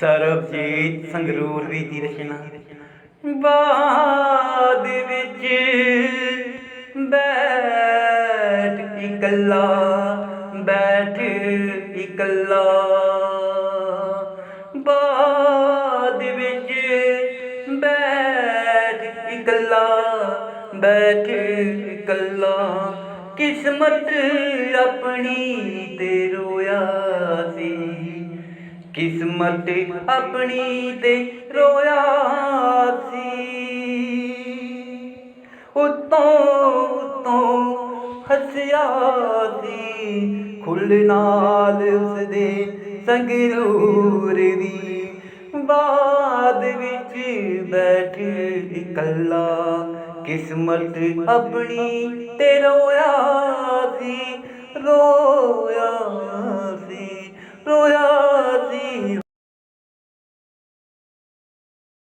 ਸਰਬਜੀਤ ਸੰਗਰੂਰ ਦੀ ਦੀ ਰਚਨਾ? ਬਾਦ ਵਿੱਚ ਬੈਠ ਇਕੱਲਾ ਬੈਠ ਇਕੱਲਾ। ਬਾਦ ਵਿੱਚ ਬੈਠ ਇਕੱਲਾ ਬੈਠ ਇਕੱਲਾ। ਕਿਸਮਤ ਆਪਣੀ ਤੇ ਰੋਇਆ ਕਿਸਮਤ ਆਪਣੀ ਤੇ ਰੋਇਆ ਸੀ। ਉਤੋਂ ਉਤੋਂ ਹੱਸਿਆ ਸੀ। ਖੁੱਲ ਨਾਲ ਉਸਦੇ ਸੰਗਰੂਰ ਦੀ ਬਾਦ ਵਿੱਚ ਬੈਠ ਇਕੱਲਾ। ਕਿਸਮਤ ਆਪਣੀ ਤੇ ਰੋਇਆ ਸੀ। ਰੋਇਆ